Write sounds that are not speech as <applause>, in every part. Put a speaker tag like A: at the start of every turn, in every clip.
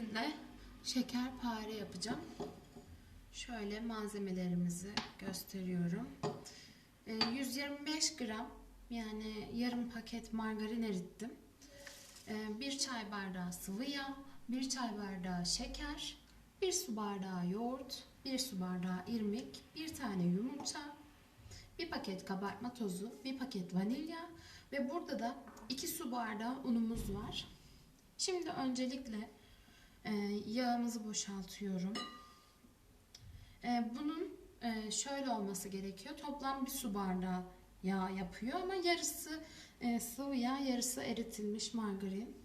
A: sizinle şekerpare yapacağım. Şöyle malzemelerimizi gösteriyorum. Ee, 125 gram yani yarım paket margarin erittim. Ee, bir çay bardağı sıvı yağ, bir çay bardağı şeker, bir su bardağı yoğurt, bir su bardağı irmik, bir tane yumurta, bir paket kabartma tozu, bir paket vanilya ve burada da 2 su bardağı unumuz var. Şimdi öncelikle e, yağımızı boşaltıyorum. E, bunun e, şöyle olması gerekiyor. Toplam bir su bardağı yağ yapıyor ama yarısı e, sıvı yağ, yarısı eritilmiş margarin.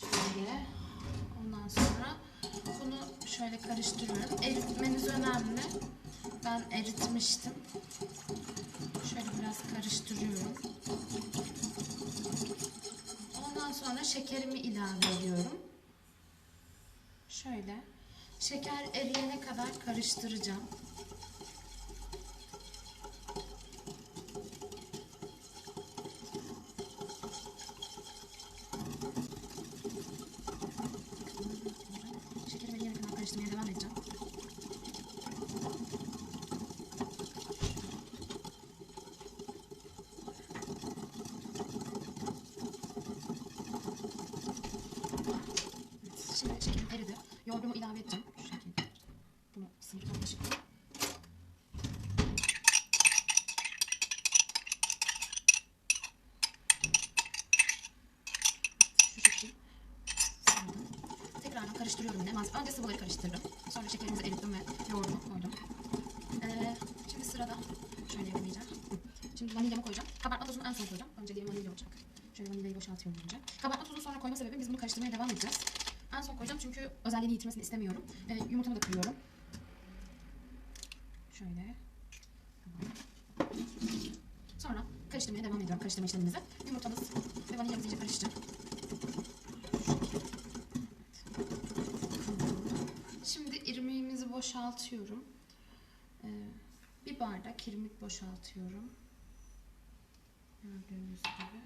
A: Şöyle. Ondan sonra bunu şöyle karıştırıyorum. Eritmeniz önemli. Ben eritmiştim. Şöyle biraz karıştırıyorum. Ondan sonra şekerimi ilave ediyorum. Şöyle. Şeker eriyene kadar karıştıracağım. Şekerim eriyene kadar karıştırmaya devam edeceğim. Şimdi şekerim eridi. Yoğurdumu ilave edeceğim. Şu şekilde. Bunu sıyıracağım kaşıkla. Şu şekil. Sıyırdım. Tekrardan karıştırıyorum yine. Önce sıvıları karıştırdım. Sonra şekerimizi erittim ve yoğurdumu koydum. Ee, şimdi sırada şöyle yapacağım. Şimdi vanilyamı koyacağım. Kabartma tozunu en son koyacağım. Önceliğim vanilya olacak. Şöyle vanilyayı boşaltıyorum önce. Kabartma tozunu sonra koyma sebebim biz bunu karıştırmaya devam edeceğiz. En son koyacağım çünkü özelliğini yitirmesini istemiyorum. Ee, yumurtamı da kırıyorum. Şöyle. Sonra karıştırmaya devam ediyorum. Karıştırma işlemimize. Yumurtamız ve vanilyamız iyice karışacak. Şimdi irmiğimizi boşaltıyorum. Ee, bir bardak irmik boşaltıyorum. Gördüğünüz gibi.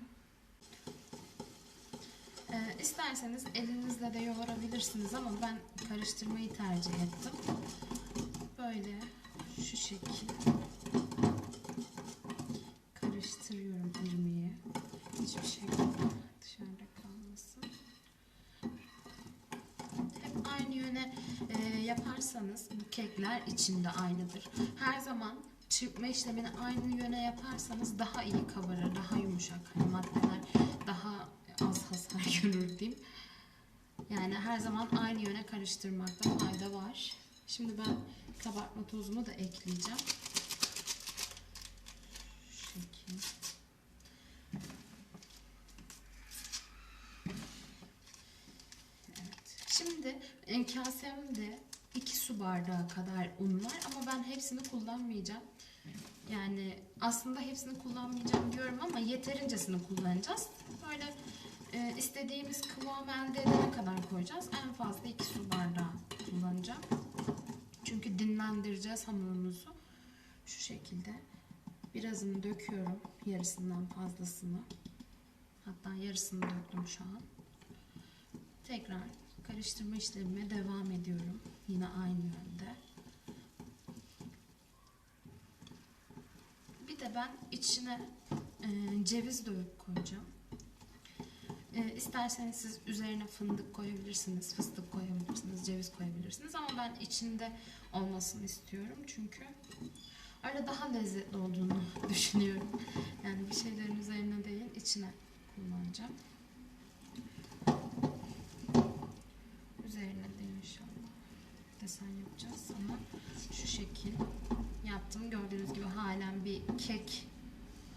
A: Ee, isterseniz elinizle de yoğurabilirsiniz ama ben karıştırmayı tercih ettim. Böyle şu şekil karıştırıyorum irmiği. Hiçbir şey dışarıda kalmasın. Hep aynı yöne e, yaparsanız bu kekler içinde aynıdır. Her zaman çırpma işlemini aynı yöne yaparsanız daha iyi kabarır, daha yumuşak. Hani maddeler daha az hasar <laughs> görür diyeyim. Yani her zaman aynı yöne karıştırmakta fayda var. Şimdi ben kabartma tozumu da ekleyeceğim. Evet. Şimdi kasemde 2 su bardağı kadar un var ama ben hepsini kullanmayacağım. Yani aslında hepsini kullanmayacağım diyorum ama yeterincesini kullanacağız. Böyle e, istediğimiz kıvam elde edene kadar koyacağız. En fazla 2 su bardağı kullanacağım. Çünkü dinlendireceğiz hamurumuzu. Şu şekilde birazını döküyorum. Yarısından fazlasını. Hatta yarısını döktüm şu an. Tekrar karıştırma işlemime devam ediyorum. Yine aynı yönde. Bir de ben içine e, ceviz dövüp koyacağım. E, isterseniz siz üzerine fındık koyabilirsiniz, fıstık koyabilirsiniz, ceviz koyabilirsiniz ama ben içinde olmasını istiyorum çünkü öyle daha lezzetli olduğunu <laughs> düşünüyorum. Yani bir şeylerin üzerine değil, içine kullanacağım. Üzerine de inşallah desen yapacağız ama şu şekil yaptım. Gördüğünüz gibi halen bir kek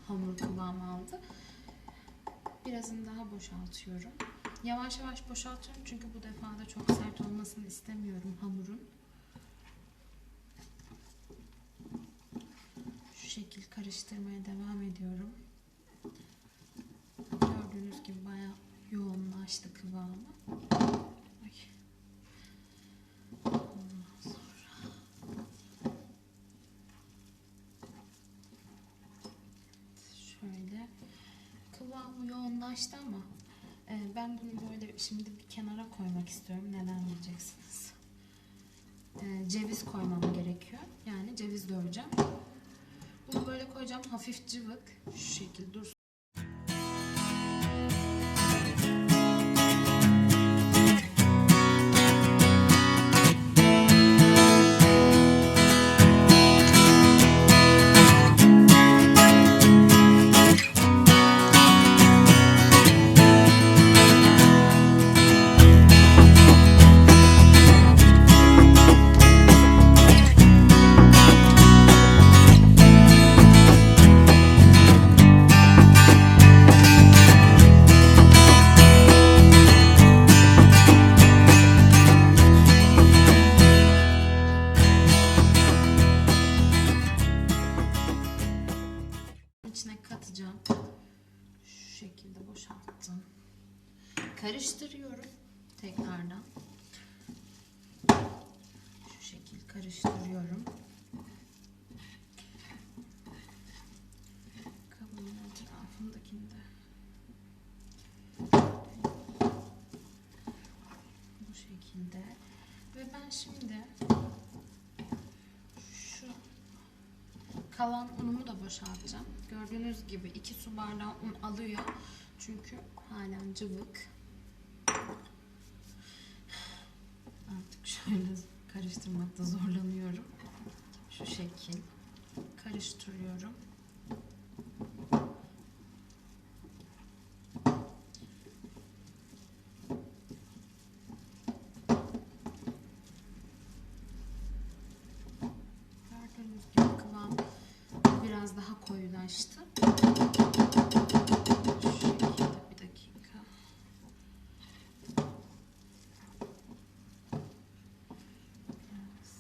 A: hamur kıvamı aldı. Birazını daha boşaltıyorum. Yavaş yavaş boşaltıyorum çünkü bu defa da çok sert olmasını istemiyorum hamurun. Şu şekil karıştırmaya devam ediyorum. Gördüğünüz gibi bayağı yoğunlaştı kıvamı. Ay. Ondan sonra yoğunlaştı ama Ee, ben bunu böyle şimdi bir kenara koymak istiyorum. Neden diyeceksiniz. Ee, ceviz koymam gerekiyor. Yani ceviz döveceğim. Bunu böyle koyacağım. Hafif cıvık. Şu şekilde dursun. Karıştırıyorum tekrardan. Şu şekil karıştırıyorum. Kabının etrafındakinde. Bu şekilde. Ve ben şimdi şu Kalan unumu da boşaltacağım. Gördüğünüz gibi 2 su bardağı un alıyor. Çünkü halen cıvık. Şöyle karıştırmakta zorlanıyorum. Şu şekil. Karıştırıyorum. Gördüğünüz gibi kıvam biraz daha koyulaştı. Şu şekilde bir dakika. Biraz.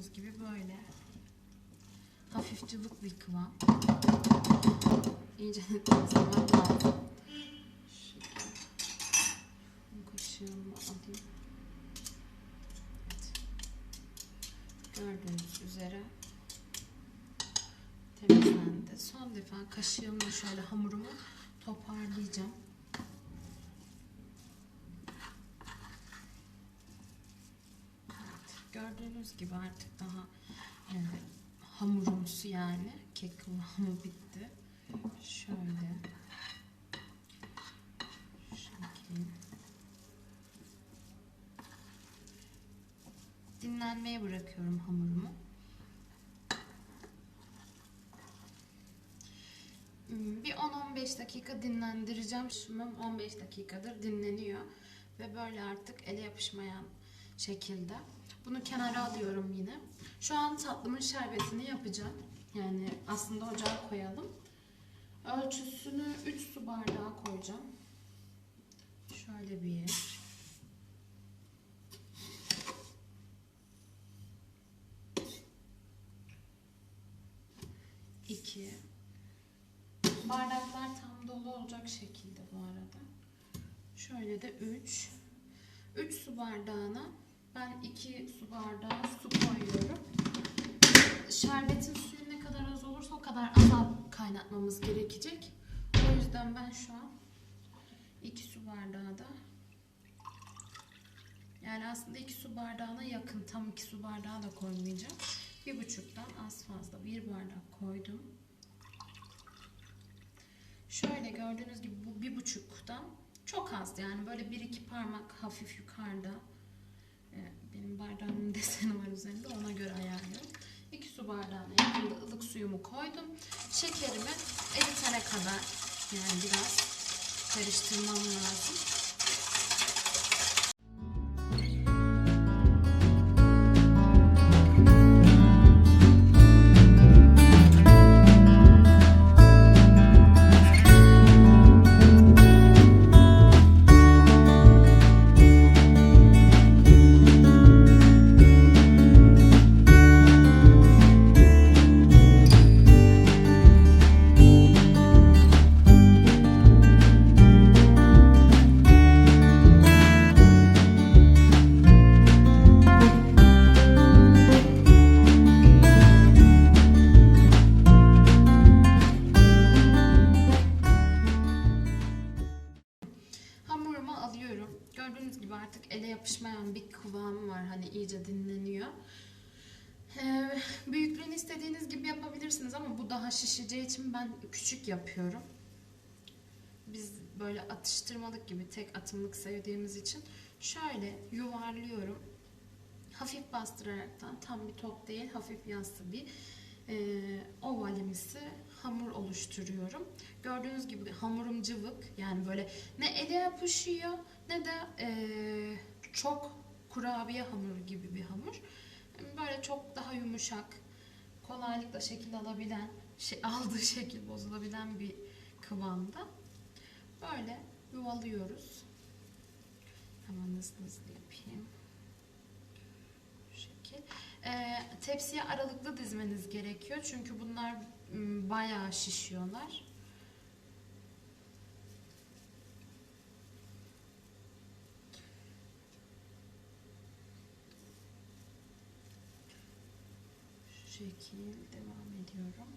A: Gördüğünüz gibi böyle hafif cıvık bir kıvam. İyice <laughs> temizlemek lazım. Şöyle. Kaşığımı alayım. Evet. Gördüğünüz üzere temizlendi. Son defa kaşığımla şöyle hamurumu toparlayacağım. Evet, gördüğünüz gibi artık daha e, hamurumsu yani kek kıvamı bitti. Şöyle. Şekil. Dinlenmeye bırakıyorum hamurumu. Hmm, Bir 10-15 dakika dinlendireceğim. Şumum 15 dakikadır dinleniyor. Ve böyle artık ele yapışmayan şekilde. Bunu kenara alıyorum yine. Şu an tatlımın şerbetini yapacağım. Yani aslında ocağa koyalım. Ölçüsünü 3 su bardağı koyacağım. Şöyle bir. İki. Bardaklar tam dolu olacak şekilde bu arada. Şöyle de 3. 3 su bardağına ben 2 su bardağı su koyuyorum. Şerbetin suyu ne kadar az olursa o kadar az kaynatmamız gerekecek. O yüzden ben şu an 2 su bardağı da yani aslında 2 su bardağına yakın tam 2 su bardağı da koymayacağım. Bir buçuktan az fazla bir bardak koydum. Şöyle gördüğünüz gibi bu bir buçuktan çok az yani böyle bir iki parmak hafif yukarıda. Ee, Benim bardağımın <laughs> deseni var üzerinde ona göre ayarlıyorum. 2 su bardağına yakında ılık suyumu koydum. Şekerimi eritene kadar yani biraz karıştırmam lazım. Yapıyorum. Biz böyle atıştırmalık gibi tek atımlık sevdiğimiz için şöyle yuvarlıyorum. Hafif bastıraraktan tam bir top değil hafif yassı bir e, ovalimsi hamur oluşturuyorum. Gördüğünüz gibi hamurum cıvık yani böyle ne ele yapışıyor ne de e, çok kurabiye hamuru gibi bir hamur. Böyle çok daha yumuşak, kolaylıkla şekil alabilen, şey, <laughs> aldığı şekil bozulabilen bir kıvamda. Böyle yuvalıyoruz. Hemen hızlı hızlı yapayım. Şu şekil. Ee, tepsiye aralıklı dizmeniz gerekiyor. Çünkü bunlar bayağı şişiyorlar. Şu şekil devam ediyorum.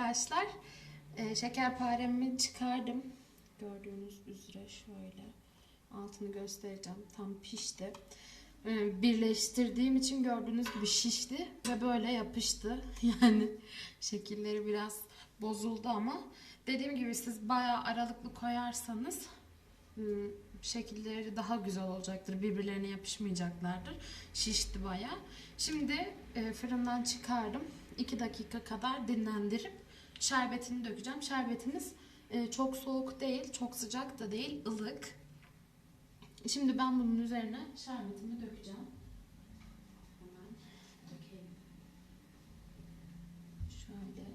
A: Arkadaşlar. Ee, şekerparemi çıkardım. Gördüğünüz üzere şöyle altını göstereceğim. Tam pişti. Ee, birleştirdiğim için gördüğünüz gibi şişti ve böyle yapıştı. <laughs> Yani şekilleri biraz bozuldu ama dediğim gibi siz bayağı aralıklı koyarsanız ım, şekilleri daha güzel olacaktır. Birbirlerine yapışmayacaklardır. Şişti bayağı. Şimdi e, fırından çıkardım. 2 dakika kadar dinlendirip şerbetini dökeceğim. Şerbetiniz e, çok soğuk değil, çok sıcak da değil, ılık. Şimdi ben bunun üzerine şerbetimi dökeceğim. Hemen dökeyim. Şöyle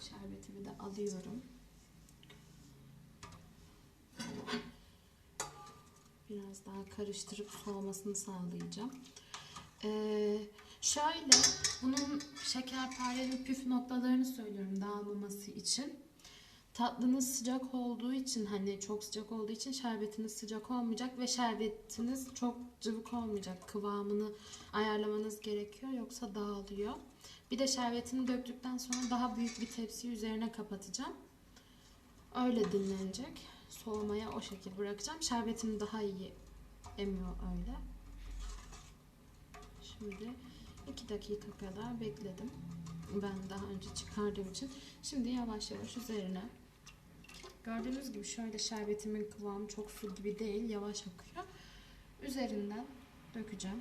A: şerbetimi de alıyorum. Biraz daha karıştırıp soğumasını sağlayacağım. Ee, şöyle bunun şekerparenin püf noktalarını söylüyorum dağılmaması için. Tatlınız sıcak olduğu için hani çok sıcak olduğu için şerbetiniz sıcak olmayacak ve şerbetiniz çok cıvık olmayacak. Kıvamını ayarlamanız gerekiyor yoksa dağılıyor. Bir de şerbetini döktükten sonra daha büyük bir tepsi üzerine kapatacağım. Öyle dinlenecek. Soğumaya o şekilde bırakacağım. Şerbetini daha iyi emiyor öyle. Şimdi 2 dakika kadar bekledim. Ben daha önce çıkardığım için. Şimdi yavaş yavaş üzerine gördüğünüz gibi şöyle şerbetimin kıvamı çok su gibi değil. Yavaş akıyor. Üzerinden dökeceğim.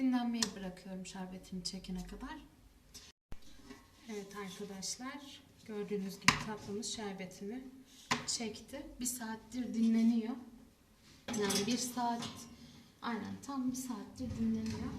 A: Dinlenmeye bırakıyorum şerbetimi çekene kadar. Evet arkadaşlar gördüğünüz gibi tatlımız şerbetimi çekti. Bir saattir dinleniyor. Yani bir saat aynen tam bir saattir dinleniyor.